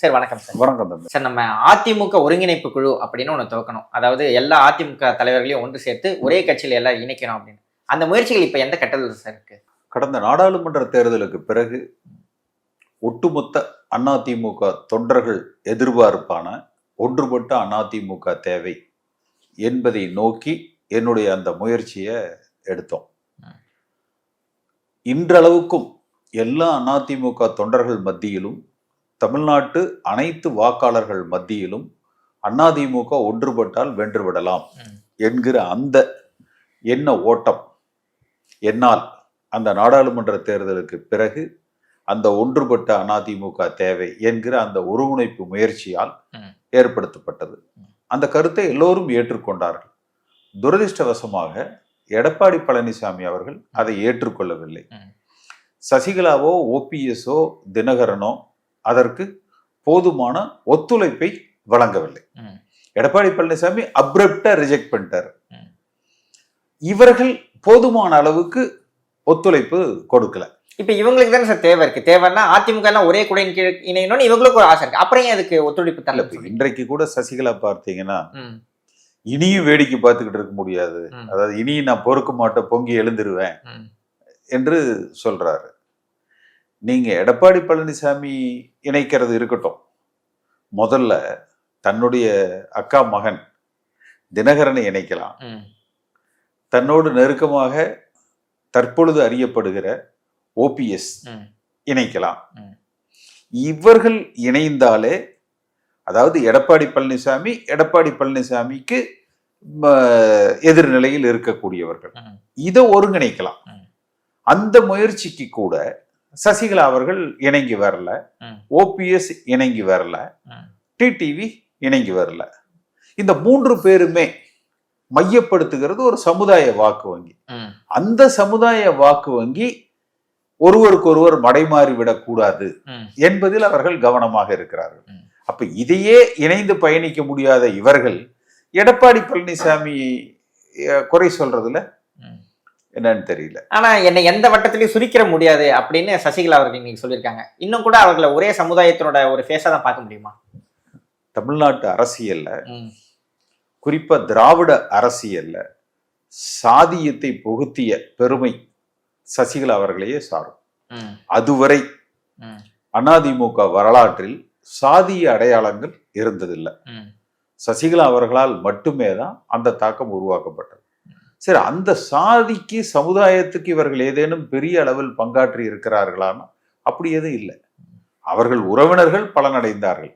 Sir வணக்கம் sir. வணக்கம் தம்பி. சார் நம்ம அதிமுக ஒருங்கிணைப்பு குழு அப்படின்னு ஒன்று துவக்கணும். அதாவது எல்லா அதிமுக தலைவர்களையும் ஒன்று சேர்த்து ஒரே கட்சியில எல்லாம் இணைக்கணும் அப்படின்னு. அந்த முயற்சிகள் இப்ப எந்த கட்டத்தில் சார் இருக்கு? கடந்த நாடாளுமன்ற தேர்தலுக்கு பிறகு ஒட்டுமொத்த அதிமுக தொண்டர்கள் எதிர்பார்ப்பான ஒன்றுபட்ட அதிமுக தேவை என்பதை நோக்கி என்னுடைய அந்த முயற்சியை எடுத்தோம். இன்றளவுக்கும் எல்லா அதிமுக தொண்டர்கள் மத்தியிலும் தமிழ்நாட்டு அனைத்து வாக்காளர்கள் மத்தியிலும் அதிமுக ஒன்றுபட்டால் வென்றுவிடலாம். என்கிற அந்த எண்ண ஓட்டம் என்னால் அந்த நாடாளுமன்ற தேர்தலுக்கு பிறகு அந்த ஒன்றுபட்ட அதிமுக தேவை என்கிற அந்த ஒருங்கிணைப்பு முயற்சியால். ஏற்படுத்தப்பட்டது அந்த கருத்தை எல்லோரும் ஏற்றுக்கொண்டார்கள் துரதிர்ஷ்டவசமாக எடப்பாடி பழனிசாமி அவர்கள் அதை ஏற்றுக்கொள்ளவில்லை. சசிகலாவோ ஓபிஎஸ்ஓ தினகரனோ அதற்கு போதுமான ஒத்துழைப்பை வழங்கவில்லை. எடப்பாடி பழனிசாமி அப்ரப்டா ரிஜெக்ட் பண்ணிட்டார். இவர்கள் போதுமான அளவுக்கு ஒத்துழைப்பு கொடுக்கல. இப்ப இவங்களுக்கு தானே சார் தேவை இருக்கு. தேவைன்னா அதிமுக எல்லாம் ஒரே குடையின் கீழ் இணையணும்னு இவங்களுக்கு ஒரு ஆசை இருக்கு. அப்புறம் ஏன் அதுக்கு ஒத்துழைப்பு தரல? இன்றைக்கு கூட சசிகலா பார்த்தீங்கன்னா இனியும் வேடிக்கை பார்த்துக்கிட்டு இருக்க முடியாது. அதாவது இனியும் நான் பொறுக்க மாட்டேன் பொங்கி எழுந்துருவேன். என்று சொல்றாரு. நீங்க எடப்பாடி பழனிசாமி இணைக்கிறது இருக்கட்டும் முதல்ல தன்னுடைய அக்கா மகன் தினகரனை இணைக்கலாம் தன்னோடு நெருக்கமாக தற்பொழுது அறியப்படுகிற ஓபிஎஸ். இணைக்கலாம். இவர்கள் இணைந்தாலே அதாவது எடப்பாடி பழனிசாமி எடப்பாடி பழனிசாமிக்கு எதிர்நிலையில் இருக்கக்கூடியவர்கள். இதை ஒருங்கிணைக்கலாம். அந்த முயற்சிக்கு கூட சசிகலா அவர்கள் இணங்கி வரல. ஓபிஎஸ் இணங்கி வரல. டிடிவி இணங்கி வரல இந்த மூன்று பேருமே மையப்படுத்துகிறது ஒரு சமுதாய வாக்கு வங்கி அந்த சமுதாய வாக்கு வங்கி ஒருவருக்கொருவர் மடைமாறி விடக்கூடாது என்பதில் அவர்கள் கவனமாக இருக்கிறார்கள். அப்ப இதையே இணைந்து பயணிக்க முடியாத இவர்கள் எடப்பாடி பழனிசாமி குறை சொல்றதுல. என்னன்னு தெரியல. ஆனா என்னை எந்த வட்டத்திலையும் சுருக்கிற முடியாது அப்படின்னு சசிகலா அவர்கள் இன்னைக்கு சொல்லியிருக்காங்க. இன்னும் கூட அவர்களை ஒரே சமுதாயத்தினோட ஒரு ஃபேஸா தான் பார்க்க முடியுமா? தமிழ்நாட்டு அரசியல்ல ம், குறிப்பா திராவிட அரசியல்ல சாதியத்தை புகுத்திய பெருமை சசிகலா அவர்களையே சாரும். அதுவரை அதிமுக வரலாற்றில் சாதிய அடையாளங்கள் இருந்ததில்லை. சசிகலா அவர்களால் மட்டுமே தான் அந்த தாக்கம் உருவாக்கப்பட்டது. சரி அந்த சாதிக்கு சமுதாயத்துக்கு இவர்கள் ஏதேனும் பெரிய அளவில் பங்காற்றி இருக்கிறார்களான்னா அப்படி எதுவும் இல்லை. அவர்கள் உறவினர்கள் பலனடைந்தார்கள்.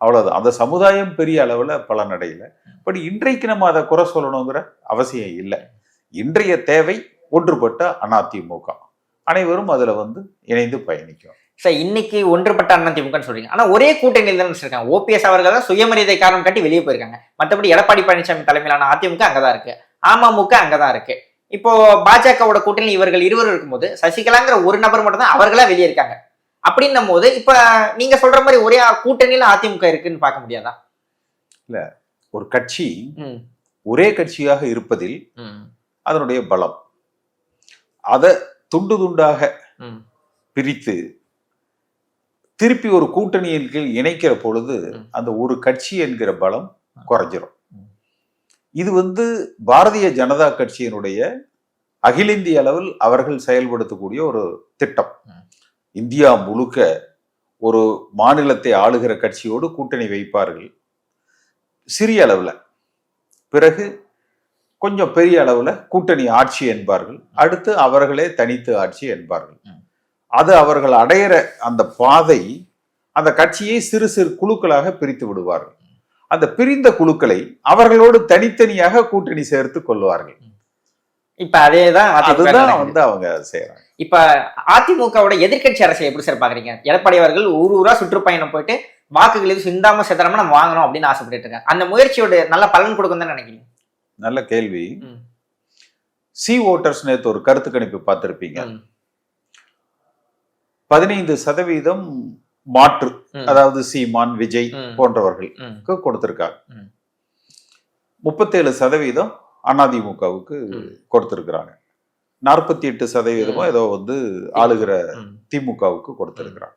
அவ்வளவுதான். அந்த சமுதாயம் பெரிய அளவில் பலனடையல. பட் இன்றைக்கு நம்ம அதை குறை சொல்லணுங்கிற அவசியம் இல்லை. இன்றைய தேவை ஒன்றுபட்ட அதிமுக அனைவரும் அதுல வந்து இணைந்து பயணிக்கும் சார் இன்னைக்கு ஒன்றுபட்ட அதிமுகன்னு சொல்றீங்க. ஆனா ஒரே கூட்டணியில் தான் வச்சிருக்காங்க. ஓபிஎஸ் அவர்கள் தான் சுயமரியாதை காரணம் காட்டி வெளியே போயிருக்காங்க. மற்றபடி எடப்பாடி பழனிசாமி தலைமையிலான அதிமுக அங்கதான் இருக்கு. அமமுக அங்கதான் இருக்கு. இப்போ பாஜகவோட கூட்டணி இவர்கள் இருவரும் இருக்கும்போது சசிகலாங்கிற ஒரு நபர் மட்டும் தான் அவர்களா வெளியே இருக்காங்க அப்படின்னும் போது இப்ப நீங்க சொல்ற மாதிரி ஒரே கூட்டணியில அதிமுக இருக்குன்னு பார்க்க முடியாதா? ஒரு கட்சி ஒரே கட்சியாக இருப்பதில் அதனுடைய பலம். அதை துண்டு துண்டாக பிரித்து திருப்பி ஒரு கூட்டணியின் கீழ் இணைக்கிற பொழுது. அந்த ஒரு கட்சி என்கிற பலம் குறைஞ்சிரும். இது வந்து பாரதிய ஜனதா கட்சியினுடைய அகில இந்திய அளவில் அவர்கள் செயல்படுத்தக்கூடிய ஒரு திட்டம். இந்தியா முழுக்க ஒரு மாநிலத்தை ஆளுகிற கட்சியோடு கூட்டணி வைப்பார்கள். சிறிய அளவுல. பிறகு கொஞ்சம் பெரிய அளவுல கூட்டணி ஆட்சி என்பார்கள். அடுத்து அவர்களே தனித்து ஆட்சி என்பார்கள். அது அவர்கள் அடையிற அந்த பாதை அந்த கட்சியை சிறு சிறு குழுக்களாக பிரித்து விடுவார்கள். அந்த பிரிந்த குழுக்களை அவர்களோடு தனித்தனியாக கூட்டணி சேர்த்து கொள்வார்கள். இப்ப அதேதான் அதுதான். வந்து அவங்க செய்யறாங்க இப்ப அதிமுகவோட எதிர்க்கட்சி அரசியல் எப்படி சார் பாக்குறீங்க? எடப்பாடி அவர்கள் ஊர் ஊரா சுற்றுப்பயணம் போயிட்டு வாக்குகள் எதுவும் சிந்தாம சிதறாம நம்ம வாங்கணும் அப்படின்னு ஆசைப்பட்டு இருக்காங்க. அந்த முயற்சியோட நல்ல பலன் கொடுக்கும் தான் நினைக்கிறீங்க? நல்ல கேள்வி. சி ஓட்டர்ஸ் நேத்து ஒரு கருத்து கணிப்பு பார்த்திருப்பீங்க. பதினைந்து சதவீதம் மாற்று அதாவது சீமான் விஜய் போன்றவர்களுக்கு கொடுத்திருக்காங்க. முப்பத்தேழு சதவீதம் அதிமுகவுக்கு. கொடுத்திருக்கிறாங்க. நாற்பத்தி எட்டு சதவீதமோ. ஏதோ வந்து ஆளுகிற திமுகவுக்கு கொடுத்திருக்கிறாங்க.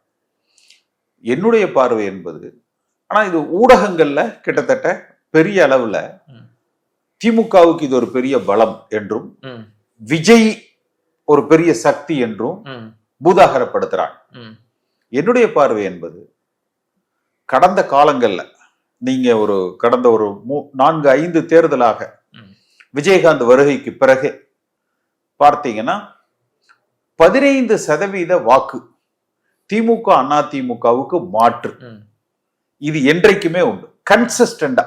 என்னுடைய பார்வை என்பது ஆனா இது ஊடகங்கள்ல கிட்டத்தட்ட பெரிய அளவுல. திமுகவுக்கு இது ஒரு பெரிய பலம் என்றும் விஜய் ஒரு பெரிய சக்தி என்றும் பூதாகரப்படுத்துறாங்க. என்னுடைய பார்வை என்பது கடந்த காலங்கள்ல நீங்க ஒரு கடந்த ஒரு மூ- நான்கு ஐந்து தேர்தலாக. விஜயகாந்த் வருகைக்கு பிறகு பார்த்தீங்கன்னா பதினைந்து சதவீத வாக்கு திமுக அண்ணா திமுகவுக்கு மாற்று. இது என்றைக்குமே உண்டு கன்சிஸ்டண்டா.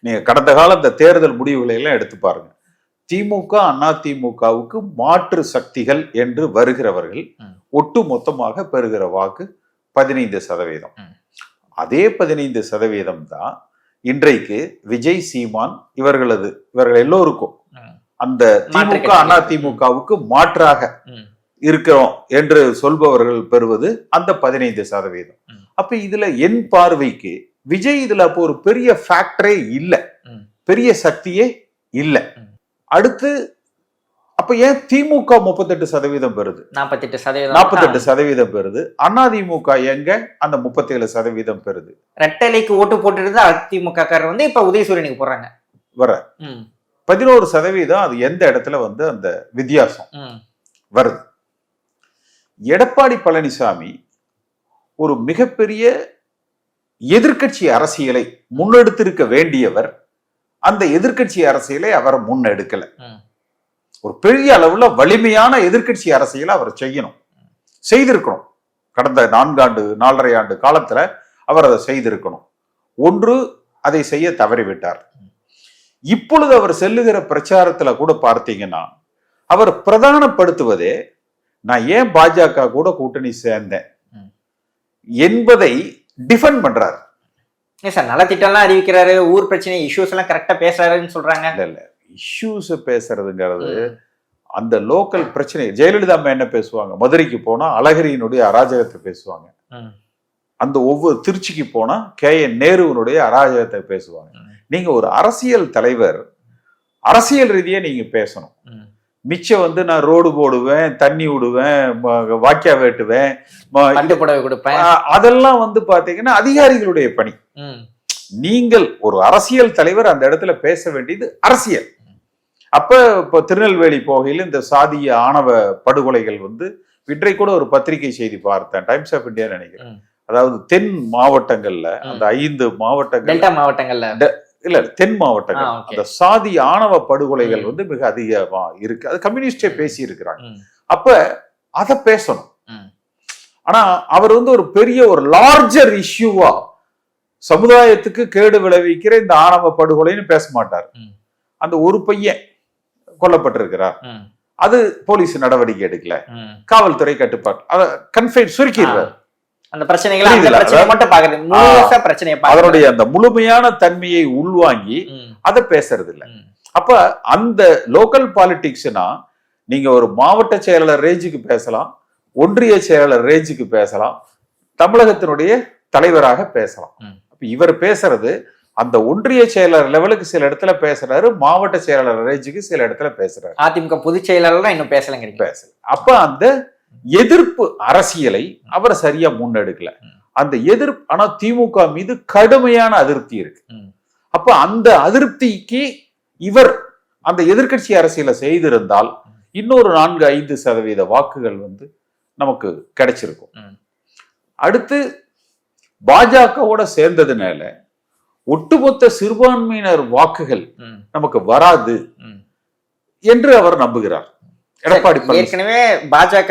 நீங்க கடந்த கால இந்த தேர்தல் முடிவுகளை எல்லாம் எடுத்து பாருங்க திமுக அண்ணா திமுகவுக்கு மாற்று சக்திகள் என்று வருகிறவர்கள். ஒட்டு மொத்தமாக பெறுகிற வாக்கு பதினைந்து சதவீதம். அதே பதினைந்து சதவீதம் தான் இன்றைக்கு விஜய் சீமான் இவர்களது இவர்கள் எல்லோருக்கும். அந்த திமுக. அண்ணா திமுகவுக்கு மாற்றாக. இருக்கிறோம் என்று சொல்பவர்கள் பெறுவது அந்த பதினைந்து சதவீதம். அப்ப இதுல என் பார்வைக்கு விஜய் இதுல அப்போ ஒரு பெரிய ஃபேக்டரே இல்ல. பெரிய சக்தியே இல்ல. அடுத்து அப்ப ஏன் திமுக முப்பத்தெட்டு சதவீதம் பெறுது? நாற்பத்தெட்டு சதவீதம். நாற்பத்தெட்டு சதவீதம் பெறுது. அதிமுக எங்க? அந்த முப்பத்தேழு சதவீதம் பெறுது. ரெட்டலைக்கு ஓட்டு போட்டுட்டு அதிமுக காரர் வந்து இப்ப உதயசூரியனுக்கு போடுறாங்க வர. பதினோரு சதவீதம் அது எந்த இடத்துல வந்து அந்த வித்தியாசம்? வருது. எடப்பாடி பழனிசாமி ஒரு மிகப்பெரிய எதிர்க்கட்சி அரசியலை முன்னெடுத்திருக்க வேண்டியவர் அந்த எதிர்க்கட்சி அரசியலை அவர் முன்னெடுக்கல. ஒரு பெரிய அளவுல வலிமையான எதிர்க்கட்சி அரசியலை அவர் செய்யணும். செய்திருக்கணும். கடந்த நான்காண்டு நாலரை ஆண்டு காலத்துல அவர் அதை செய்திருக்கணும். ஒன்று அதை செய்ய தவறிவிட்டார். இப்பொழுது அவர் செல்லுகிற பிரச்சாரத்துல கூட பார்த்தீங்கன்னா அவர் பிரதானப்படுத்துவதே நான் ஏன் பாஜக கூட கூட்டணி சேர்ந்தேன். என்பதை டிஃபெண்ட் பண்றாரு. ஏன் சார் நலத்திட்டம்லாம் அறிவிக்கிறாரு. ஊர் பிரச்சனை இஷ்யூஸ் எல்லாம் கரெக்டா பேசுறாருன்னு சொல்றாங்க. இல்ல இல்ல. இஷ்யூஸ் பேசுறதுங்கிறது அந்த லோக்கல் பிரச்சனை. ஜெயலலிதா அம்மா என்ன பேசுவாங்க? மதுரைக்கு போனா அழகிரியினுடைய அராஜகத்தை பேசுவாங்க. அந்த ஒவ்வொரு திருச்சிக்கு போனா கே. என் நேருவனுடைய அராஜகத்தை பேசுவாங்க. நீங்க ஒரு அரசியல் தலைவர் அரசியல் ரீதியா நீங்க பேசணும். மிச்சம் வந்து நான் ரோடு போடுவேன் தண்ணி விடுவேன் வாய்க்கா வெட்டுவேன் கொடுப்பேன். அதெல்லாம் வந்து பாத்தீங்கன்னா அதிகாரிகளுடைய பணி. நீங்கள் ஒரு அரசியல் தலைவர் அந்த இடத்துல பேச வேண்டியது அரசியல். அப்ப இப்போ திருநெல்வேலி போகையில் இந்த சாதிய ஆணவ படுகொலைகள் வந்து இன்றை கூட ஒரு பத்திரிகை செய்தி பார்த்தேன் டைம்ஸ் ஆஃப் இந்தியா நினைக்கிறேன். அதாவது தென் மாவட்டங்கள்ல அந்த ஐந்து மாவட்டங்கள் மாவட்டங்கள்ல. இல்ல தென் மாவட்டங்கள். அந்த சாதி ஆணவ படுகொலைகள். வந்து மிக அதிகமா இருக்கு. அது கம்யூனிஸ்டே பேசி இருக்கிறாங்க அப்ப அத பேசணும். ஆனா அவர் வந்து ஒரு பெரிய ஒரு லார்ஜர் இஷ்யூவா சமுதாயத்துக்கு கேடு விளைவிக்கிற இந்த ஆணவ படுகொலைன்னு பேச மாட்டார். அந்த ஒரு பையன் கொல்லப்பட்டிருக்கிறார். அது போலீஸ் நடவடிக்கை எடுக்கல. காவல்துறை கட்டுப்பாடு அத கன்ஃபைன் சுருக்கிடுறார். அந்த பிரச்சனைகளை அந்த? பிரச்சனை மட்டும் பாக்குறது முழுசா பிரச்சனையை அதனுடைய அந்த முழுமையான தன்மையை உள்வாங்கி அதை பேசுறது இல்ல அப்ப அந்த லோக்கல் பாலிடிக்ஸ்னா நீங்க ஒரு மாவட்ட செயலாளர் ரேஞ்சுக்கு பேசலாம் ஒன்றிய செயலாளர் ரேஞ்சுக்கு பேசலாம் தமிழகத்தினுடைய தலைவராக பேசலாம். அப்ப இவர் பேசுறது அந்த ஒன்றிய செயலாளர் லெவலுக்கு சில இடத்துல பேசுறாரு மாவட்ட செயலாளர் ரேஞ்சுக்கு சில இடத்துல பேசுறாரு. அதிமுக பொதுச் செயலாளர் இன்னும் பேசலங்கிறீங்க. பேசல. அப்ப அந்த எதிர்ப்பு அரசியலை அவர் சரியா முன்னெடுக்கல. அந்த எதிர்ப்பு ஆனா திமுக மீது கடுமையான அதிருப்தி இருக்கு. அப்ப அந்த அதிருப்திக்கு இவர் அந்த எதிர்க்கட்சி அரசியலை செய்திருந்தால் இன்னொரு நான்கு ஐந்து சதவீத வாக்குகள் வந்து நமக்கு கிடைச்சிருக்கும். அடுத்து பாஜகவோட சேர்ந்ததுனால ஒட்டுமொத்த சிறுபான்மையினர் வாக்குகள் நமக்கு வராது. என்று அவர் நம்புகிறார் எடப்பாடி ஏற்கனவே பாஜக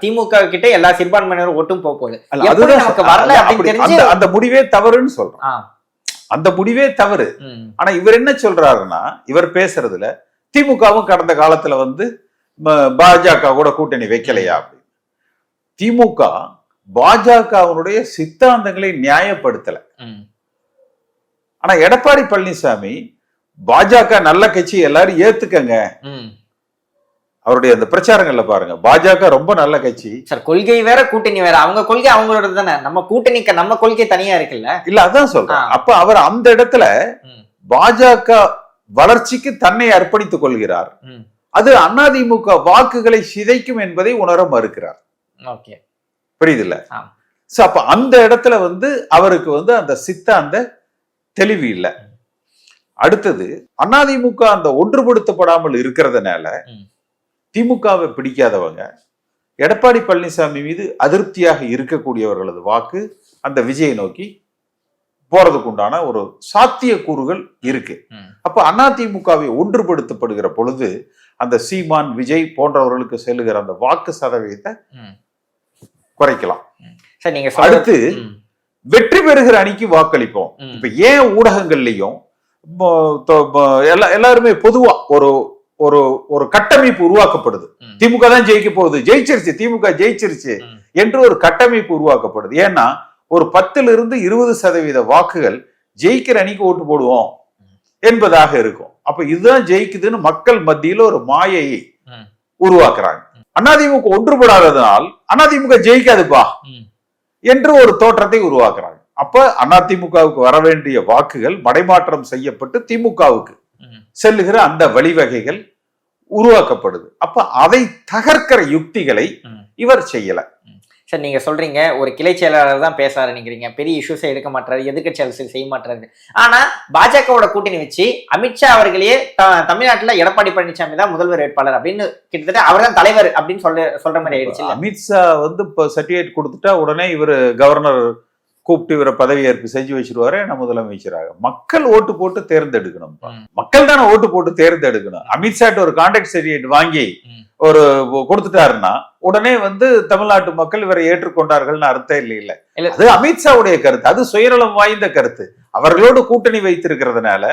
திமுக கிட்ட எல்லா சிறுபான்மையினரும் ஓட்டும் போக போகுது. அதுதான் அந்த- முடிவே தவறுன்னு சொல்றோம். ஆ, அந்த முடிவே தவறு. ஆனா இவர் என்ன சொல்றாருன்னா இவர் பேசுறதுல திமுகவும் கடந்த காலத்துல வந்து பாஜக கூட கூட்டணி வைக்கலையா அப்படின்னு. திமுக பாஜகவினுடைய சித்தாந்தங்களை நியாயப்படுத்தல. ஆனா எடப்பாடி பழனிசாமி பாஜக நல்ல கட்சி எல்லாரும் ஏத்துக்கங்க. அவருடைய அந்த பிரச்சாரங்கள்ல பாருங்க பாஜக ரொம்ப நல்ல கட்சி. சார் கொள்கை வேற கூட்டணி வேற. அவங்க கொள்கை அவங்களோட தானே. நம்ம கூட்டணி நம்ம கொள்கை தனியா இருக்குல்ல? இல்ல அதான் சொல்றேன். அப்ப அவர் அந்த இடத்துல பாஜக வளர்ச்சிக்கு தன்னை அர்ப்பணித்துக் கொள்கிறார். அது அதிமுக வாக்குகளை சிதைக்கும் என்பதை உணர மறுக்கிறார். ஓகே. புரியுதுல்ல? அப்ப அந்த இடத்துல வந்து அவருக்கு வந்து அந்த சித்தாந்த தெளிவு இல்லை. அடுத்தது அதிமுக அந்த ஒன்றுபடுத்தப்படாமல் இருக்கிறதுனால. திமுகவை பிடிக்காதவங்க எடப்பாடி பழனிசாமி மீது அதிருப்தியாக இருக்கக்கூடியவர்களது வாக்கு அந்த விஜயை நோக்கி போறதுக்கு உண்டான ஒரு சாத்தியக்கூறுகள் இருக்கு ம். அப்ப அதிமுகவை ஒன்றுபடுத்தப்படுகிற பொழுது அந்த சீமான் விஜய் போன்றவர்களுக்கு செல்லுகிற அந்த வாக்கு சதவீதத்தை. குறைக்கலாம் சார் நீங்க அடுத்து வெற்றி பெறுகிற அணிக்கு வாக்களிப்போம். இப்ப ஏன் ஊடகங்கள்லயும் எல்லாருமே பொதுவா ஒரு ஒரு ஒரு கட்டமைப்பு உருவாக்கப்படுது. திமுக தான் ஜெயிக்க போகுது ஜெயிச்சிருச்சு திமுக ஜெயிச்சிருச்சு. என்று ஒரு கட்டமைப்பு உருவாக்கப்படுது ஏன்னா ஒரு பத்துல இருந்து இருபது சதவீத வாக்குகள் ஜெயிக்கிற அணிக்கு ஓட்டு போடுவோம் என்பதாக இருக்கும் அப்ப இதுதான் ஜெயிக்குதுன்னு மக்கள் மத்தியில ஒரு மாயையை. உருவாக்குறாங்க அதிமுக ஒன்றுபடாததனால் அதிமுக ஜெயிக்காதுப்பா. என்று ஒரு தோற்றத்தை உருவாக்குறாங்க அப்ப அதிமுகவுக்கு வர வேண்டிய வாக்குகள் மடைமாற்றம் செய்யப்பட்டு திமுகவுக்கு. செல்லுகிற அந்த வழிவகைகள் உருவாக்கப்படுது. அப்ப அதை தகர்க்கிற யுக்திகளை. இவர் செய்யல. சார் நீங்க சொல்றீங்க ஒரு கிளை செயலாளர் தான் பேச ஆரம்பிக்கிறீங்க பெரிய இஷ்யூஸை எடுக்க மாட்டாரு எதிர்க்கட்சி அரசியல் செய்ய மாட்டாரு ஆனா பாஜகவோட கூட்டணி வச்சு அமித்ஷா அவர்களே த- தமிழ்நாட்டுல எடப்பாடி பழனிசாமி தான் முதல்வர் வேட்பாளர் அப்படின்னு கிட்டத்தட்ட அவர் தான் தலைவர் அப்படின்னு சொல்ற சொல்ற மாதிரி ஆயிடுச்சு? அமித்ஷா வந்து இப்ப சர்டிபிகேட் கொடுத்துட்டா உடனே இவர் கவர்னர் கூப்பிட்டு இவரை பதவியேற்பு செஞ்சு வச்சிருவாரு என்ன முதலமைச்சராக மக்கள் ஓட்டு போட்டு தேர்ந்தெடுக்கணும். மக்கள் தானே ஓட்டு போட்டு தேர்ந்தெடுக்கணும் அமித்ஷாட்ட ஒரு கான்டாக்ட் சர்டிபிகேட் வாங்கி. ஒரு கொடுத்துட்டாருன்னா உடனே வந்து தமிழ்நாட்டு மக்கள் இவரை ஏற்றுக்கொண்டார்கள்னு அர்த்தம் இல்லை இல்ல இல்ல. அது அமித்ஷாவுடைய கருத்து அது சுயநலம் வாய்ந்த கருத்து அவர்களோடு கூட்டணி வைத்திருக்கிறதுனால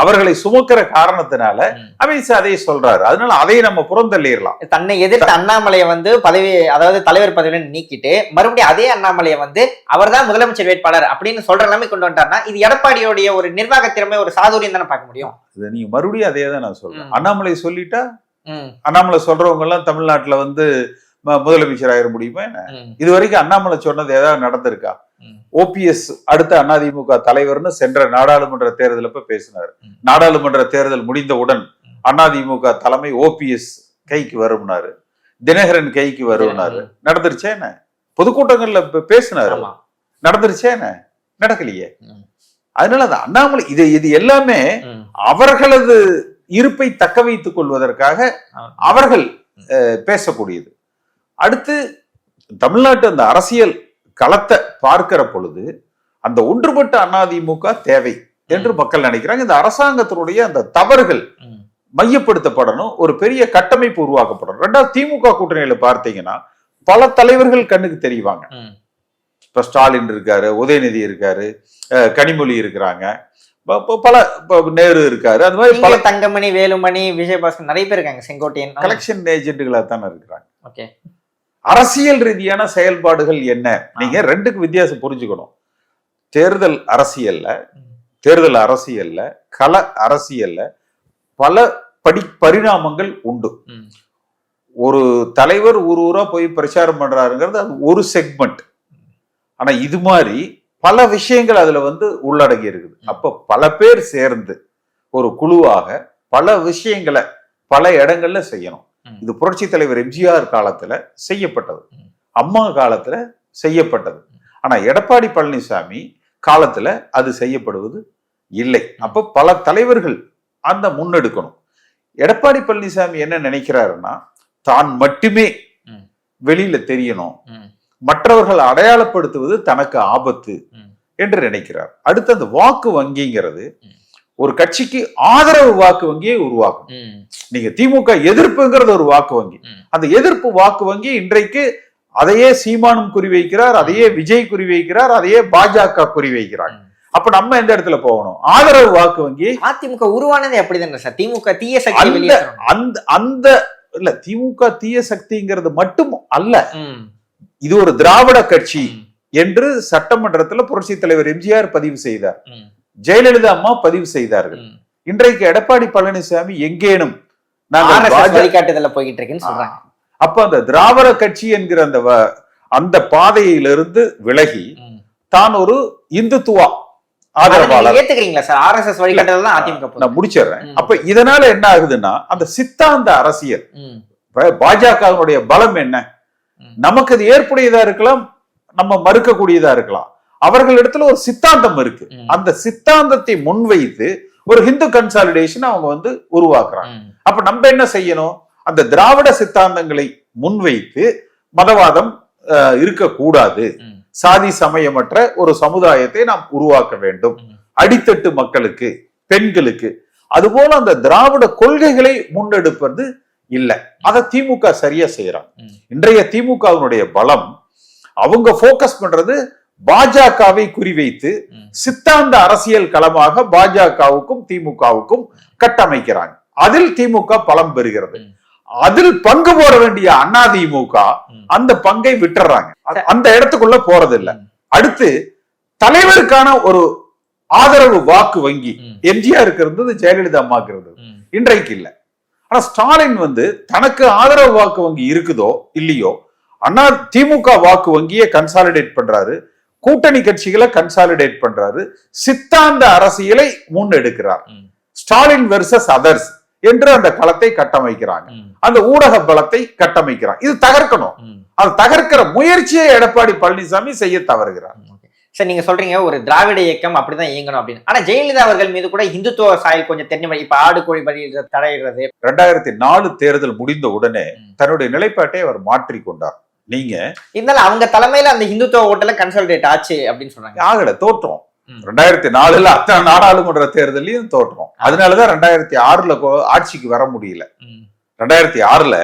அவர்களை சுமக்கிற காரணத்தினால. அமித்ஷா அதை சொல்றாரு. அதனால அதை நம்ம புறந்தள்ளிடலாம். தன்னை எதிர்த்த அண்ணாமலையை வந்து பதவி அதாவது தலைவர் பதவியில நீக்கிட்டு மறுபடியும் அதே அண்ணாமலையை வந்து அவர் தான் முதலமைச்சர் வேட்பாளர் அப்படின்னு சொல்ற நிலைமை கொண்டு வந்துட்டாருன்னா இது எடப்பாடியோடைய ஒரு நிர்வாக திறமை ஒரு சாதுரியம் தானே பார்க்க முடியும். இது நீங்க மறுபடியும் அதே தான் நான் சொல்றேன். அண்ணாமலை சொல்லிட்டா அண்ணாமலை சொல்றவங்க எல்லாம் தமிழ்நாட்டுல வந்து முதலமைச்சர் ஆயிட முடியுமா இது வரைக்கும் அண்ணாமலை சொன்னது ஏதாவது நடந்திருக்கா. ஓபிஎஸ் அடுத்த அதிமுக தலைவர்னு சென்ற நாடாளுமன்ற தேர்தல் அப்ப பேசினார். நாடாளுமன்ற தேர்தல் முடிந்தவுடன் அதிமுக தலைமை ஓபிஎஸ் கைக்கு வரும்னாரு. தினகரன் கைக்கு வரும்னாரு. நடந்துருச்சே என்ன? பொதுக்கூட்டங்கள்ல பேசினாரு. நடந்துருச்சே என்ன? நடக்கலையே. அதனால அந்த அண்ணாமலை இது இது எல்லாமே அவர்களது இருப்பை தக்க வைத்துக் கொள்வதற்காக. அவர்கள் பேசக்கூடியது. அடுத்து தமிழ்நாட்டு அந்த அரசியல் களத்தை பார்க்கிற பொழுது அந்த ஒன்றுபட்ட அதிமுக தேவை என்று மக்கள் நினைக்கிறாங்க. இந்த அரசாங்கத்தினுடைய அந்த தவறுகள் மையப்படுத்தப்படணும். ஒரு பெரிய கட்டமைப்பு உருவாக்கப்படணும். ரெண்டாவது திமுக கூட்டணியில பார்த்தீங்கன்னா பல தலைவர்கள் கண்ணுக்கு தெரிவாங்க. இப்ப ஸ்டாலின் இருக்காரு உதயநிதி இருக்காரு கனிமொழி இருக்கிறாங்க. பல நேரு இருக்காரு. அது மாதிரி பல தங்கமணி வேலுமணி விஜயபாஸ்கர் நிறைய பேர் இருக்காங்க. செங்கோட்டையன். கலெக்ஷன் ஏஜென்ட்டுகளா தானே இருக்கிறாங்க. ஓகே. அரசியல் ரீதியான செயல்பாடுகள் என்ன? நீங்க ரெண்டுக்கு வித்தியாசம் புரிஞ்சுக்கணும். தேர்தல் அரசியல்ல தேர்தல் அரசியல்ல கள அரசியல்ல பல படி பரிணாமங்கள் உண்டு. ஒரு தலைவர் ஊர் ஊரா போய் பிரச்சாரம் பண்றாருங்கிறது அது ஒரு செக்மெண்ட் ஆனா இது மாதிரி பல விஷயங்கள் அதுல வந்து உள்ளடங்கி இருக்குது. அப்ப பல பேர் சேர்ந்து ஒரு குழுவாக பல விஷயங்களை பல இடங்கள்ல செய்யணும். இது புரட்சி தலைவர் எம்ஜிஆர் காலத்துல செய்யப்பட்டது. அம்மா காலத்துல செய்யப்பட்டது. ஆனா எடப்பாடி பழனிசாமி காலத்துல அது செய்யப்படுவது இல்லை. அப்ப பல தலைவர்கள் அந்த முன்னெடுக்கணும். எடப்பாடி பழனிசாமி என்ன நினைக்கிறாருன்னா தான் மட்டுமே. வெளியில தெரியணும். மற்றவர்கள் அடையாளப்படுத்துவது தனக்கு ஆபத்து. என்று நினைக்கிறார். அடுத்து அந்த வாக்கு வங்கிங்கிறது. ஒரு கட்சிக்கு ஆதரவு வாக்கு வங்கியை உருவாக்கும். நீங்க திமுக எதிர்ப்புங்கிறது ஒரு வாக்கு வங்கி. அந்த எதிர்ப்பு வாக்கு வங்கி இன்றைக்கு அதையே சீமானும் குறிவைக்கிறார் அதையே விஜய் குறிவைக்கிறார் அதையே பாஜக குறிவைக்கிறார். அப்ப நம்ம எந்த இடத்துல போகணும்? ஆதரவு வாக்கு வங்கி அதிமுக உருவானது அப்படிதானே சார்? திமுக தீய சக்தி அந்த அந்த அந்த இல்ல திமுக தீய சக்திங்கிறது மட்டும் அல்ல. இது ஒரு திராவிட கட்சி என்று சட்டமன்றத்துல புரட்சி தலைவர் எம்ஜிஆர் பதிவு செய்தார். ஜெயலலிதா அம்மா பதிவு செய்தார்கள். இன்றைக்கு எடப்பாடி பழனிசாமி எங்கேனும் வழிகாட்டுதல்ல போய்கிட்டு இருக்குன்னு சொல்றாங்க அப்ப அந்த திராவிட கட்சி என்கிற அந்த அந்த பாதையிலிருந்து விலகி. தான் ஒரு இந்துத்துவா ஆதரவாளர் ஏத்துக்கிறீங்களா சார் ஆர்எஸ்எஸ் வழிகாட்டுதல் தான் அதிமுக. நான் முடிச்சிடுறேன். அப்ப இதனால என்ன ஆகுதுன்னா அந்த சித்தாந்த அரசியல் பாஜகவினுடைய பலம் என்ன. நமக்கு அது ஏற்புடையதா இருக்கலாம் நம்ம மறுக்கக்கூடியதா இருக்கலாம் அவர்களிடத்துல ஒரு சித்தாந்தம் இருக்கு. அந்த சித்தாந்தத்தை முன்வைத்து ஒரு ஹிந்து கன்சாலிடேஷன் அவங்க வந்து உருவாக்குறாங்க. அப்ப நம்ம என்ன செய்யணும் அந்த திராவிட சித்தாந்தங்களை முன்வைத்து மதவாதம் அஹ், இருக்கக்கூடாது ம். சாதி சமயமற்ற ஒரு சமுதாயத்தை நாம் உருவாக்க வேண்டும். அடித்தட்டு மக்களுக்கு பெண்களுக்கு அதுபோல அந்த திராவிட கொள்கைகளை முன்னெடுப்பது இல்ல அத திமுக சரியா செய்யறாங்க. இன்றைய திமுகவினுடைய பலம் அவங்க போக்கஸ் பண்றது பாஜகவை குறிவைத்து. சித்தாந்த அரசியல் களமாக பாஜகவுக்கும் திமுகவுக்கும் கட்டமைக்கிறாங்க அதில் திமுக பலம் பெறுகிறது. அதில் பங்கு போட வேண்டிய அதிமுக. அந்த பங்கை விட்டுறாங்க அந்த இடத்துக்குள்ள போறது இல்ல ம். அடுத்து தலைவருக்கான ஒரு ஆதரவு வாக்கு வங்கி. எம்ஜிஆருக்கு இருந்தது ஜெயலலிதா அம்மாக்கு இருந்தது. இன்றைக்கு இல்ல ஆனா ஸ்டாலின் வந்து தனக்கு ஆதரவு வாக்கு வங்கி இருக்குதோ இல்லையோ அண்ணா திமுக வாக்கு வங்கியை கன்சாலிடேட் பண்றாரு கூட்டணி கட்சிகளை கன்சாலிடேட் பண்றாரு சித்தாந்த அரசியலை முன்னெடுக்கிறார். ஸ்டாலின் வெர்சஸ் அதர்ஸ் என்று அந்த களத்தை கட்டமைக்கிறாங்க. அந்த ஊடக பலத்தை கட்டமைக்கிறாங்க இது தகர்க்கணும். அது தகர்க்கிற முயற்சியை எடப்பாடி பழனிசாமி செய்ய தவறுகிறார். சார் நீங்க சொல்றீங்க ஒரு திராவிட இயக்கம் அப்படிதான் இயங்கணும் அப்படின்னு ஆனா ஜெயலலிதா அவர்கள் மீது கூட இந்துத்துவ சாயல் கொஞ்சம் தென்னை இப்ப ஆடு கோழி பலியிடுறது தடையிடுறது ரெண்டாயிரத்தி நாலு தேர்தல் முடிந்த உடனே. தன்னுடைய நிலைப்பாட்டை அவர் மாற்றிக்கொண்டார் நீங்க இருந்தாலும் அவங்க தலைமையில அந்த இந்துத்துவ ஓட்டல கன்சல்டேட் ஆச்சு அப்படின்னு சொல்றாங்க ஆகல தோற்றோம். ரெண்டாயிரத்தி நாலுல அத்தனை நாடாளுமன்ற தேர்தலையும் தோற்றோம் அதனாலதான் ரெண்டாயிரத்தி ஆறுல ஆட்சிக்கு வர முடியல. ரெண்டாயிரத்தி ஆறுல.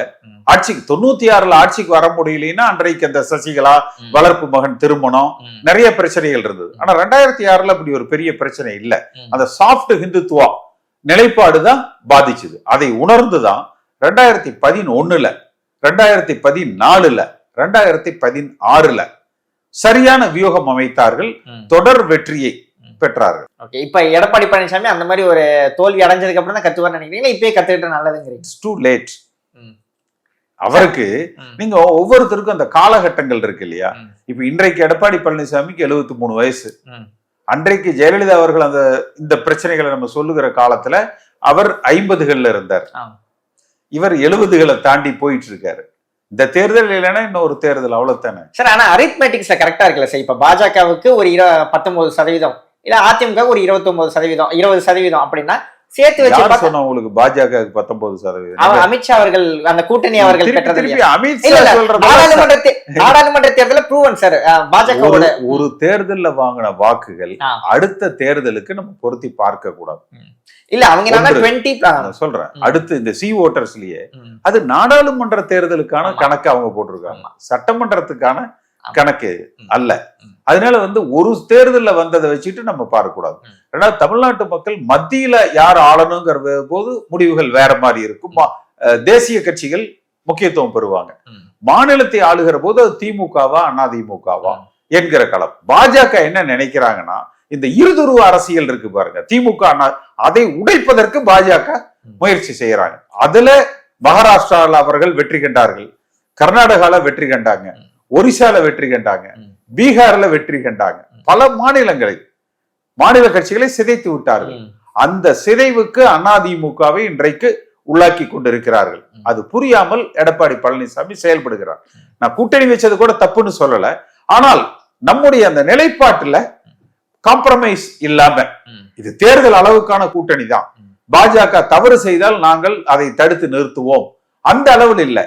ஆட்சிக்கு தொண்ணூத்தி ஆறுல ஆட்சிக்கு வர முடியலன்னா அன்றைக்கு அந்த சசிகலா. வளர்ப்பு மகன் திருமணம். நிறைய பிரச்சனைகள் இருந்தது ஆனா ரெண்டாயிரத்தி ஆறுல அப்படி ஒரு பெரிய பிரச்சனை இல்ல. அந்த சாஃப்ட் ஹிந்துத்துவா நிலைப்பாடுதான் பாதிச்சுது அதை உணர்ந்துதான் ரெண்டாயிரத்தி பதினொன்னுல ரெண்டாயிரத்தி பதினாலுல ரெண்டாயிரத்தி பதினாறுல சரியான வியூகம் அமைத்தார்கள். தொடர் வெற்றியை பெற்றார்கள் ஓகே இப்ப எடப்பாடி பழனிசாமி அந்த மாதிரி ஒரு தோல்வி அடைஞ்சதுக்கு அப்புறம் தான் கத்துவார்னு நினைக்கிறீங்களா இப்பயே கத்துக்கிட்டு நல்லதுங்கிறீங்க இட்ஸ் டூ லேட். அவருக்கு. நீங்க ஒவ்வொருத்தருக்கும் அந்த காலகட்டங்கள் இருக்கு இல்லையா. இப்ப இன்றைக்கு எடப்பாடி பழனிசாமிக்கு 73 மூணு வயசு. அன்றைக்கு ஜெயலலிதா அவர்கள் அந்த இந்த பிரச்சனைகளை நம்ம சொல்லுகிற காலத்துல அவர் ஐம்பதுகள்ல இருந்தார். இவர் எழுபதுகளை தாண்டி போயிட்டு இருக்காரு இந்த தேர்தல் இல்லைன்னா இன்னொரு தேர்தல் அவ்வளவுதானே? சார் ஆனா அரித்மெட்டிக்ஸ்ல கரெக்டா இருக்குல்ல சார். இப்ப பாஜகவுக்கு ஒரு இரு பத்தொன்பது சதவீதம். இல்ல அதிமுக ஒரு இருபத்தொன்பது சதவீதம் இருபது சதவீதம் அப்படின்னா சேர்த்து வச்சு சொன்னா உங்களுக்கு பாஜக பத்தொன்பது சதவீதம் அமித்ஷா அவர்கள் அந்த கூட்டணி அவர்கள் பெற்றது நாடாளுமன்ற நாடாளுமன்ற தேர்தலில் ப்ரூவன் சார் பாஜகவோட ஒரு தேர்தல்ல வாங்கின வாக்குகள். அடுத்த தேர்தலுக்கு நம்ம பொருத்தி பார்க்க கூடாது இல்ல அவங்க என்னன்னா சொல்றேன். அடுத்து இந்த சி ஓட்டர்ஸ்லயே அது நாடாளுமன்ற தேர்தலுக்கான. கணக்கு அவங்க போட்டிருக்காங்க. சட்டமன்றத்துக்கான. கணக்கு. அல்ல. அதனால வந்து ஒரு தேர்தல்ல வந்ததை வச்சுட்டு நம்ம பார்க்க கூடாது ம். ரெண்டாவது தமிழ்நாட்டு மக்கள் மத்தியில யார் ஆளணுங்கிற போது முடிவுகள் வேற மாதிரி இருக்கும் தேசிய கட்சிகள் முக்கியத்துவம் பெறுவாங்க. மாநிலத்தை ஆளுகிற போது அது திமுகவா அதிமுகவா. என்கிற களம் பாஜக என்ன நினைக்கிறாங்கன்னா இந்த இருதுருவ அரசியல் இருக்கு பாருங்க திமுக அண்ணா அதை உடைப்பதற்கு பாஜக. முயற்சி செய்யறாங்க அதுல மகாராஷ்டிரால அவர்கள் வெற்றி கண்டார்கள் கர்நாடகால வெற்றி கண்டாங்க. ஒரிசால வெற்றி கண்டாங்க. பீகார்ல வெற்றி கண்டாங்க. பல மாநிலங்களை மாநில கட்சிகளை சிதைத்து விட்டார்கள். அந்த சிதைவுக்கு அதிமுகவை இன்றைக்கு உள்ளாக்கி கொண்டிருக்கிறார்கள். அது புரியாமல் எடப்பாடி பழனிசாமி செயல்படுகிறார் நான் கூட்டணி வச்சது கூட தப்புன்னு சொல்லல ஆனால் நம்முடைய அந்த நிலைப்பாட்டுல காம்ப்ரமைஸ் இல்லாம. இது தேர்தல் அளவுக்கான கூட்டணி தான். பாஜக தவறு செய்தால் நாங்கள் அதை தடுத்து நிறுத்துவோம் அந்த அளவில் இல்ல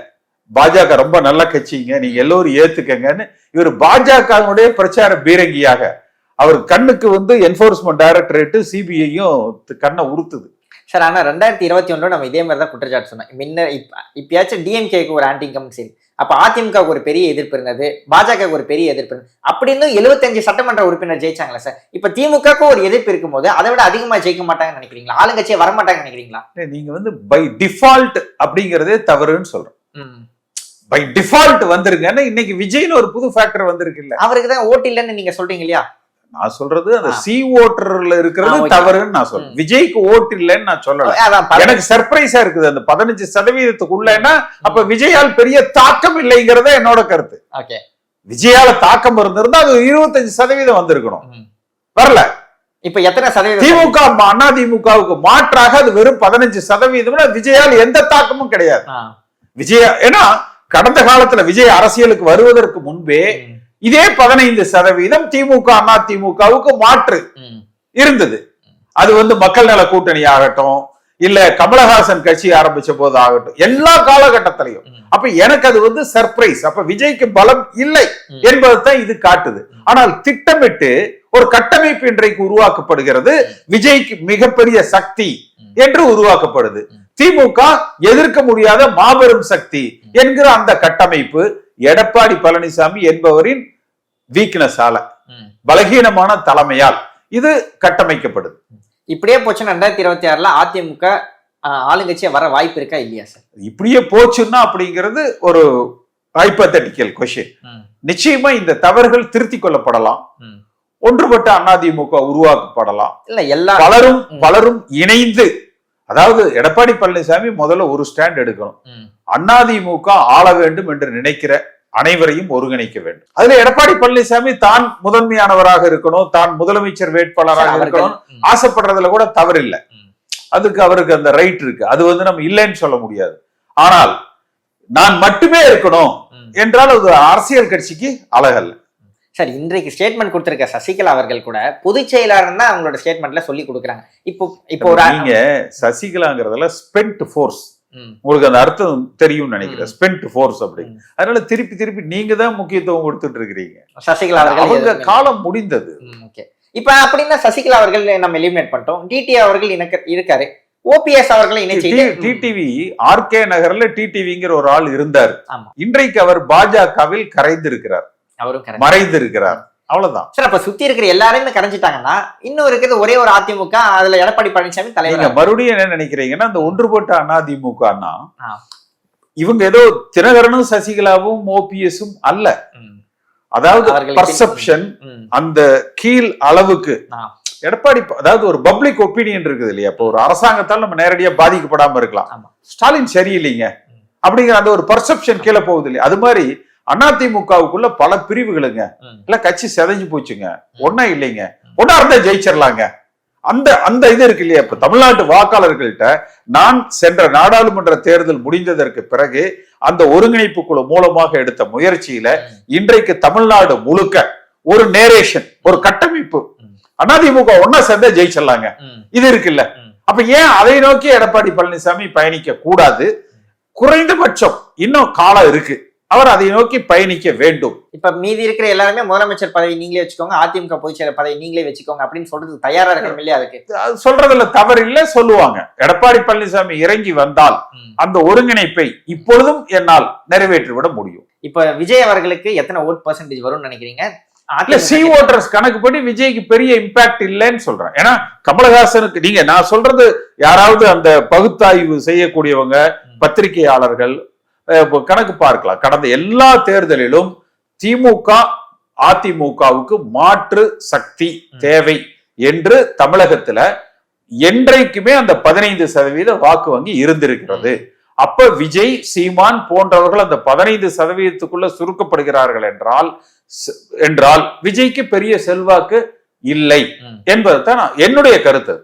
பாஜக ரொம்ப நல்ல கட்சிங்க. நீங்க எல்லோரும் ஏத்துக்கங்கன்னு இவர் பாஜகவுடைய பிரச்சார பீரங்கியாக அவர் கண்ணுக்கு வந்து என்போர்ஸ்மெண்ட் டைரக்டரேட் சிபிஐயும் கண்ணை உறுத்துது. சார் ஆனா ரெண்டாயிரத்தி இருபத்தி ஒண்ணுல நம்ம இதே மாதிரி தான் குற்றச்சாட்டு சொன்னோம். முன்ன இப்ப இப்பயாச்சும் டிஎம்கேக்கு ஒரு ஆன்டி சரி அப்ப அதிமுகவுக்கு ஒரு பெரிய எதிர்ப்பு இருந்தது. பாஜகவுக்கு ஒரு பெரிய எதிர்ப்பு இருந்தது. அப்படி இருந்தும் எழுபத்தஞ்சு சட்டமன்ற உறுப்பினர் ஜெயிச்சாங்களா சார். இப்ப திமுகவுக்கு ஒரு எதிர்ப்பு இருக்கும்போது அதை விட அதிகமா ஜெயிக்க மாட்டாங்கன்னு நினைக்கிறீங்களா? ஆளுங்கட்சியே வர மாட்டாங்கன்னு நினைக்கிறீங்களா? இல்ல, நீங்க வந்து பை டிஃபால்ட் அப்படிங்கறதே தவறுன்னு சொல்றேன். ம். பை டிஃபால்ட் வந்துருங்கன்னா இன்னைக்கு விஜய்னு ஒரு புது ஃபேக்டர் வந்திருக்கு இல்ல. அவருக்கு தான் ஓட்டு இல்லைன்னு நீங்க சொல்றீங்க இல்லையா? நான் சொல்றது அந்த. சி ஓட்டர்ல இருக்கிறது. தவறுன்னு நான் சொல்றேன். விஜய்க்கு ஓட்டு இல்லைன்னு நான் சொல்லல. எனக்கு சர்ப்ரைஸா இருக்குது. அந்த பதினஞ்சு சதவீதத்துக்குள்ளன்னா அப்ப விஜயால் பெரிய தாக்கம் இல்லைங்கிறத என்னோட கருத்து. விஜயால தாக்கம் இருந்திருந்தா அது இருபத்தஞ்சு சதவீதம் வந்திருக்கணும். வரல. இப்ப எத்தனை சதவீதம்? திமுக அண்ணா திமுகவுக்கு மாற்றாக அது வெறும் பதினஞ்சு சதவீதம் விஜயால் எந்த தாக்கமும் கிடையாது. விஜய ஏன்னா கடந்த காலத்துல விஜய் அரசியலுக்கு வருவதற்கு முன்பே. இதே பதினைந்து சதவீதம் திமுக அண்ணா திமுகவுக்கு மாற்று இருந்தது. அது வந்து மக்கள் நல கூட்டணி ஆகட்டும் இல்ல கமலஹாசன் கட்சி ஆரம்பிச்ச போது ஆகட்டும் எல்லா காலகட்டத்திலையும். அப்ப எனக்கு அது வந்து சர்ப்ரைஸ் அப்ப விஜய்க்கு பலம் இல்லை. என்பதைத்தான் இது காட்டுது. ஆனால் திட்டமிட்டு ஒரு கட்டமைப்பு இன்றைக்கு உருவாக்கப்படுகிறது. விஜய்க்கு மிகப்பெரிய சக்தி. என்று உருவாக்கப்படுது. திமுக எதிர்க்க முடியாத மாபெரும் சக்தி என்கிற அந்த கட்டமைப்பு எடப்பாடி பழனிசாமி என்பவரின் வீக்னஸ் ஆல ம். பலகீனமான தலைமையால் இது கட்டமைக்கப்படுது இப்படியே போச்சுன்னா ரெண்டாயிரத்தி இருபத்தி ஆறுல அதிமுக ஆளுங்கட்சியா வர வாய்ப்பு இருக்கா இல்லையா சார் இப்படியே போச்சுன்னா அப்படிங்கிறது ஒரு ஹைப்பத்தட்டிக்கல் கொஷின் நிச்சயமா இந்த தவறுகள் திருத்திக் கொள்ளப்படலாம். ஒன்றுபட்ட அதிமுக உருவாக்கப்படலாம் இல்ல எல்லா பலரும். பலரும் இணைந்து அதாவது எடப்பாடி பழனிசாமி முதல்ல ஒரு ஸ்டாண்ட் எடுக்கணும். ம், அதிமுக ஆள வேண்டும் என்று நினைக்கிற அனைவரையும் ஒருங்கிணைக்க வேண்டும். அதுல எடப்பாடி பழனிசாமி தான் முதன்மையானவராக இருக்கணும் தான் முதலமைச்சர் வேட்பாளராக இருக்கணும். ஆசைப்படுறதுல கூட தவறில்லை. அதுக்கு அவருக்கு அந்த ரைட் இருக்கு. அது வந்து நம்ம இல்லைன்னு சொல்ல முடியாது. ஆனால் நான் மட்டுமே இருக்கணும். என்றால் அது அரசியல் கட்சிக்கு அழகல்ல. சார் இன்றைக்கு ஸ்டேட்மெண்ட் கொடுத்திருக்க சசிகலா அவர்கள் கூட பொதுச் செயலாளர் தான் அவங்களோட ஸ்டேட்மெண்ட்ல சொல்லி கொடுக்குறாங்க. இப்போ இப்போ ஒரு நீங்க சசிகலாங்கிறதுல ஸ்பென்ட் ஃபோர்ஸ் உங்களுக்கு அந்த அர்த்தம் தெரியும்னு நினைக்கிறேன். ம். ஸ்பென்ட் ஃபோர்ஸ் அப்படி. அதனால திருப்பி திருப்பி நீங்க தான் முக்கியத்துவம் கொடுத்துட்டு இருக்கிறீங்க. சசிகலா அவர்கள் அவங்க காலம் முடிந்தது. okay. இப்ப அப்படின்னா சசிகலா அவர்கள் நம்ம எலிமினேட் பண்ணிட்டோம். டிடி அவர்கள் இணக்க இருக்காரு. ஓபிஎஸ் அவர்களை இணைச்சிட்டு ம், டிடிவி ஆர்கே நகர்ல டிடிவிங்கிற ஒரு ஆள் இருந்தார். இன்றைக்கு அவர் பாஜகவில் கரைந்திருக்கிறார். அவரும் correct. மறைந்திருக்கிறார். அவ்வளவுதான். சார் அப்ப சுத்தி இருக்கிற எல்லாருமே கரைஞ்சிட்டாங்கன்னா இன்னும் இருக்கிறது ஒரே ஒரு அதிமுக அதுல எடப்பாடி பழனிசாமி நீங்க தலைவர் மறுபடியும் என்ன நினைக்கிறீங்கன்னா அந்த ஒன்றுபட்ட அதிமுகனா. இவங்க ஏதோ தினகரனும் சசிகலாவும் ஓபிஎஸும் அல்ல. அதாவது பர்செப்ஷன் அந்த கீழ் அளவுக்கு. எடப்பாடி அதாவது ஒரு பப்ளிக் ஒப்பீனியன் இருக்குது இல்லையா? இப்போ ஒரு அரசாங்கத்தால் நம்ம நேரடியா பாதிக்கப்படாம இருக்கலாம். ஸ்டாலின் சரியில்லைங்க. அப்படிங்கிற அந்த ஒரு பர்செப்ஷன் கீழே போகுது இல்லையா? அது மாதிரி அதிமுகவுக்குள்ள பல பிரிவுகளுங்க. இல்ல கட்சி செதஞ்சு போச்சுங்க. ஒன்னா இல்லைங்க. ஒன்னா இருந்தா ஜெயிச்சிடலாங்க அந்த அந்த இது இருக்கு இல்லையா? இப்ப தமிழ்நாட்டு வாக்காளர்கள்ட்ட நான் சென்ற நாடாளுமன்ற தேர்தல் முடிந்ததற்கு பிறகு அந்த ஒருங்கிணைப்பு குழு மூலமாக எடுத்த முயற்சியில இன்றைக்கு தமிழ்நாடு முழுக்க ஒரு நேரேஷன் ஒரு கட்டமைப்பு. அதிமுக ஒன்னா சேர்ந்தா ஜெயிச்சிடலாங்க. இது இருக்குல்ல. அப்ப ஏன் அதை நோக்கி எடப்பாடி பழனிசாமி பயணிக்க கூடாது? குறைந்தபட்சம் இன்னும் காலம் இருக்கு. அவர் அதை நோக்கி பயணிக்க வேண்டும். இப்ப மீதி இருக்கிற எல்லாருமே முதலமைச்சர் பதவி நீங்களே வச்சுக்கோங்க அதிமுக பொதுச் செயலர் பதவி நீங்களே வச்சுக்கோங்க அப்படின்னு சொல்றது தயாரா இருக்கணும் இல்லையா அதுக்கு. அது சொல்றதுல தவறில்லை சொல்லுவாங்க. எடப்பாடி பழனிசாமி இறங்கி வந்தால். அந்த ஒருங்கிணைப்பை இப்பொழுதும் என்னால் நிறைவேற்றிவிட முடியும். இப்ப விஜய் அவர்களுக்கு எத்தனை ஓட் பர்சன்டேஜ் வரும்னு நினைக்கிறீங்க? இல்ல சி ஓட்டர்ஸ் கணக்குப்படி விஜய்க்கு பெரிய இம்பாக்ட் இல்லைன்னு சொல்றேன். ஏன்னா கமலஹாசனுக்கு நீங்க நான் சொல்றது யாராவது அந்த பகுத்தாய்வு செய்யக்கூடியவங்க பத்திரிகையாளர்கள் கணக்கு பார்க்கலாம். கடந்த எல்லா தேர்தலிலும் திமுக அதிமுகவுக்கு மாற்று சக்தி தேவை என்று தமிழகத்துல என்றைக்குமே அந்த பதினைந்து சதவீத வாக்கு வங்கி இருந்திருக்கிறது. அப்ப விஜய் சீமான் போன்றவர்கள் அந்த பதினைந்து சதவீதத்துக்குள்ள சுருக்கப்படுகிறார்கள் என்றால் என்றால் விஜய்க்கு பெரிய செல்வாக்கு இல்லை. என்பதுதான் என்னுடைய கருத்து.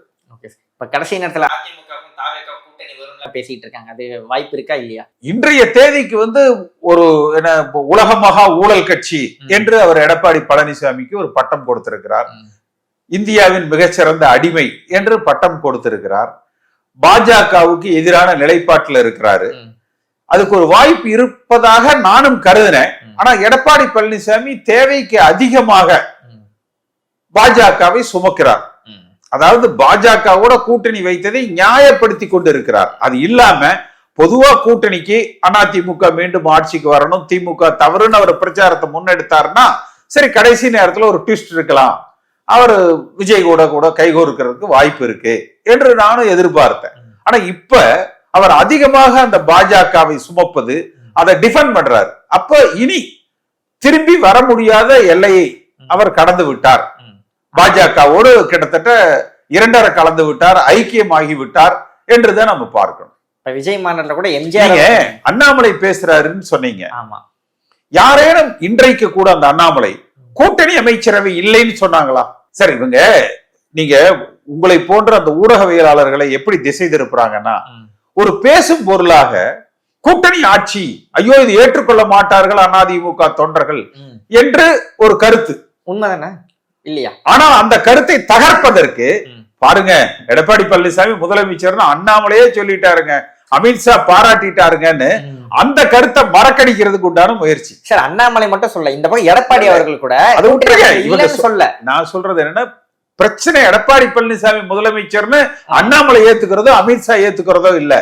இப்ப கடைசி நேரத்துல தாவேக கூட்டணி வரும்னு பேசிட்டு இருக்காங்க அது வாய்ப்பு இருக்கா இல்லையா இன்றைய தேதிக்கு வந்து ஒரு என்ன உலக மகா ஊழல் கட்சி. என்று அவர் எடப்பாடி பழனிசாமிக்கு ஒரு பட்டம் கொடுத்திருக்கிறார். இந்தியாவின் மிகச்சிறந்த அடிமை என்று பட்டம் கொடுத்திருக்கிறார் பாஜகவுக்கு எதிரான நிலைப்பாட்டில் இருக்கிறாரு. அதுக்கு ஒரு வாய்ப்பு இருப்பதாக நானும் கருதினேன். ஆனா எடப்பாடி பழனிசாமி தேவைக்கு அதிகமாக. பாஜகவை சுமக்கிறார். அதாவது பாஜகவோட கூட்டணி வைத்ததை நியாயப்படுத்தி கொண்டு இருக்கிறார் அது இல்லாம பொதுவா கூட்டணிக்கு அதிமுக மீண்டும் ஆட்சிக்கு வரணும் திமுக தவறுன்னு அவர் பிரச்சாரத்தை முன்னெடுத்தாருன்னா சரி கடைசி நேரத்துல ஒரு ட்விஸ்ட் இருக்கலாம். அவர் விஜய் கூட கூட கைகோர்க்கிறதுக்கு வாய்ப்பு இருக்கு என்று நானும் எதிர்பார்த்தேன். ஆனா இப்ப அவர் அதிகமாக அந்த பாஜகவை சுமப்பது அதை டிஃபெண்ட் பண்றாரு. அப்ப இனி திரும்பி வர முடியாத எல்லையை அவர் கடந்து விட்டார். பாஜகவோடு கிட்டத்தட்ட இரண்டரை கலந்து விட்டார் ஐக்கியமாகி விட்டார் என்றுதான் நம்ம பார்க்கணும். இப்ப விஜய் மாநாட்டில் கூட எம்ஜிஆர் அண்ணாமலை பேசுறாருன்னு சொன்னீங்க. ஆமா. யாரேனும் இன்றைக்கு கூட அந்த அண்ணாமலை கூட்டணி அமைச்சரவை இல்லைன்னு சொன்னாங்களா? சரி இவங்க நீங்க உங்களை போன்ற அந்த ஊடகவியலாளர்களை எப்படி திசை திருப்புறாங்கன்னா. ஒரு பேசும் பொருளாக கூட்டணி ஆட்சி ஐயோ இது ஏற்றுக்கொள்ள மாட்டார்கள் அதிமுக தொண்டர்கள். என்று ஒரு கருத்து. உண்மைதானே? இல்லையா? ஆனா அந்த கருத்தை தகர்ப்பதற்கு. பாருங்க எடப்பாடி பழனிசாமி முதலமைச்சர்னு அண்ணாமலையே சொல்லிட்டாருங்க. அமித்ஷா பாராட்டிட்டாருங்கன்னு அந்த கருத்தை மறக்கடிக்கிறதுக்கு உண்டான முயற்சி. சார் அண்ணாமலை மட்டும் சொல்ல இந்த பக்கம் எடப்பாடி அவர்கள் கூட அது விட்டுருங்க. இவங்க சொல்ல. நான் சொல்றது என்னன்னா பிரச்சனை எடப்பாடி பழனிசாமி முதலமைச்சர்னு அண்ணாமலை ஏத்துக்கிறதோ அமித்ஷா ஏத்துக்கிறதோ இல்ல.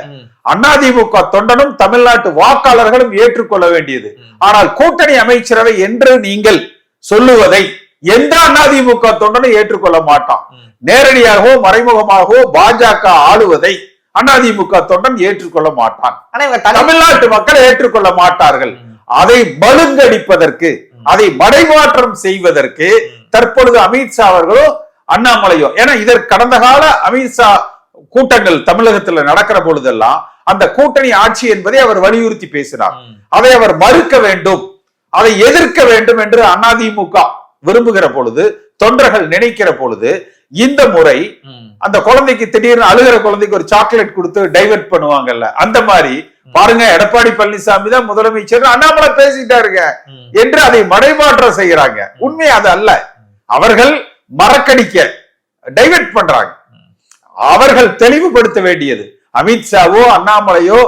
அதிமுக தொண்டனும் தமிழ்நாட்டு வாக்காளர்களும் ஏற்றுக்கொள்ள வேண்டியது. ஆனால் கூட்டணி அமைச்சரவை என்று நீங்கள் சொல்லுவதை எந்த அதிமுக தொண்டனும் ஏற்றுக்கொள்ள மாட்டான். நேரடியாகவோ மறைமுகமாகவோ பாஜக ஆளுவதை அதிமுக தொண்டன் ஏற்றுக்கொள்ள மாட்டான். தமிழ்நாட்டு மக்கள் ஏற்றுக்கொள்ள மாட்டார்கள். அதை பலுங்கடிப்பதற்கு அதை மடைமாற்றம் செய்வதற்கு தற்பொழுது அமித்ஷா அவர்களும் அண்ணாமலையோ ஏன்னா இதற்கு கடந்த கால அமித்ஷா கூட்டங்கள் தமிழகத்துல நடக்கிற பொழுதெல்லாம் அந்த கூட்டணி ஆட்சி என்பதை அவர் வலியுறுத்தி பேசினார். அதை அவர் மறுக்க வேண்டும். அதை எதிர்க்க வேண்டும் என்று அதிமுக விரும்புகிற பொழுது தொண்டர்கள் நினைக்கிற பொழுது இந்த முறை. அந்த குழந்தைக்கு திடீர்னு அழுகிற குழந்தைக்கு ஒரு சாக்லேட் கொடுத்து டைவர்ட் பண்ணுவாங்கல்ல அந்த மாதிரி. பாருங்க எடப்பாடி பழனிசாமி தான் முதலமைச்சர். அண்ணாமலை பேசிட்டாருங்க. என்று அதை மடைமாற்றம் செய்யறாங்க உண்மை அது அல்ல. அவர்கள் மறக்கடிக்க டைவர்ட் பண்றாங்க. அவர்கள் தெளிவுபடுத்த வேண்டியது அமித்ஷாவோ அண்ணாமலையோ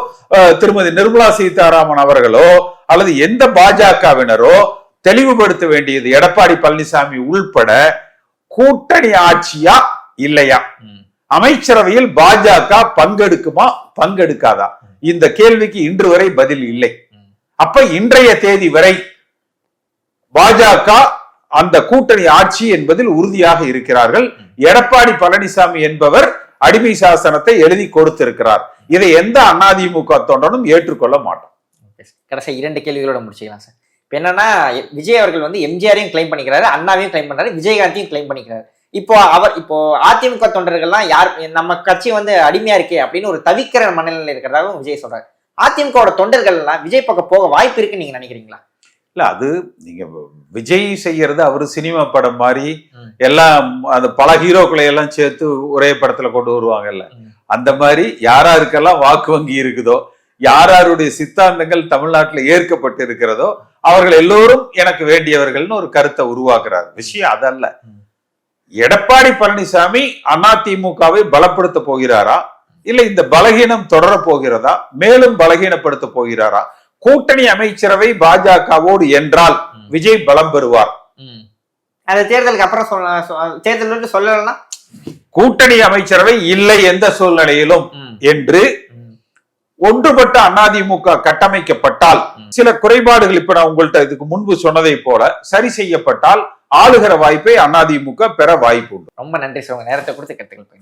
திருமதி நிர்மலா சீதாராமன் அவர்களோ அல்லது எந்த பாஜகவினரோ தெளிவுபடுத்த வேண்டியது எடப்பாடி பழனிசாமி உள்பட கூட்டணி ஆட்சியா இல்லையா. அமைச்சரவையில் பாஜக பங்கெடுக்குமா? பங்கெடுக்காதா? இந்த கேள்விக்கு இன்று வரை பதில் இல்லை. அப்ப இன்றைய தேதி வரை பாஜக அந்த கூட்டணி ஆட்சி என்பதில் உறுதியாக இருக்கிறார்கள். எடப்பாடி பழனிசாமி என்பவர் அடிமை சாசனத்தை எழுதி கொடுத்திருக்கிறார். இதை எந்த அதிமுக தொண்டனும் ஏற்றுக்கொள்ள sir. கடைசி இரண்டு கேள்விகளோட முடிச்சுக்கலாம் சார். இப்போ என்னன்னா விஜய் அவர்கள் வந்து எம்ஜிஆரையும் கிளைம் பண்ணிக்கிறாரு அண்ணாவையும் கிளைம் பண்றாரு விஜயகாந்தையும் கிளைம் பண்ணிக்கிறாரு இப்போ அவர் இப்போ அதிமுக தொண்டர்கள்லாம் யார் நம்ம கட்சி வந்து அடிமையா இருக்கே அப்படின்னு ஒரு தவிக்கிற மனநிலையில் இருக்கிறதாகவும் விஜய் சொல்றாரு அதிமுகவோட தொண்டர்கள்லாம் விஜய் பக்கம் போக வாய்ப்பு இருக்குன்னு நீங்க நினைக்கிறீங்களா இல்ல அது நீங்க விஜய் செய்யறது அவரு சினிமா படம் மாதிரி. எல்லாம் அந்த பல ஹீரோக்களை எல்லாம் சேர்த்து ஒரே படத்துல கொண்டு வருவாங்கல்ல. அந்த மாதிரி யாராருக்கெல்லாம் வாக்கு வங்கி இருக்குதோ யாராருடைய சித்தாந்தங்கள் தமிழ்நாட்டுல ஏற்கப்பட்டு இருக்கிறதோ அவர்கள் எல்லோரும் எனக்கு வேண்டியவர்கள்னு ஒரு கருத்தை உருவாக்குறார் விஷயம் அதல்ல. எடப்பாடி பழனிசாமி அதிமுகவை பலப்படுத்த போகிறாரா இல்ல இந்த பலகீனம் தொடர போகிறதா மேலும் பலகீனப்படுத்த போகிறாரா கூட்டணி அமைச்சரவை பாஜகவோடு என்றால். விஜய் பலம் பெறுவார். அது தேர்தலுக்கு அப்புறம் சொல்ல தேர்தல் சொல்லலைன்னா கூட்டணி அமைச்சரவை இல்லை எந்த சூழ்நிலையிலும். என்று. ஒன்றுபட்ட அதிமுக கட்டமைக்கப்பட்டால். சில குறைபாடுகள் இப்ப நான் உங்கள்ட்ட இதுக்கு முன்பு சொன்னதை போல சரி செய்யப்பட்டால் ஆளுகிற வாய்ப்பை அதிமுக பெற வாய்ப்பு உண்டு ரொம்ப நன்றி சார் நேரத்தை கொடுத்து கருத்துக்கள்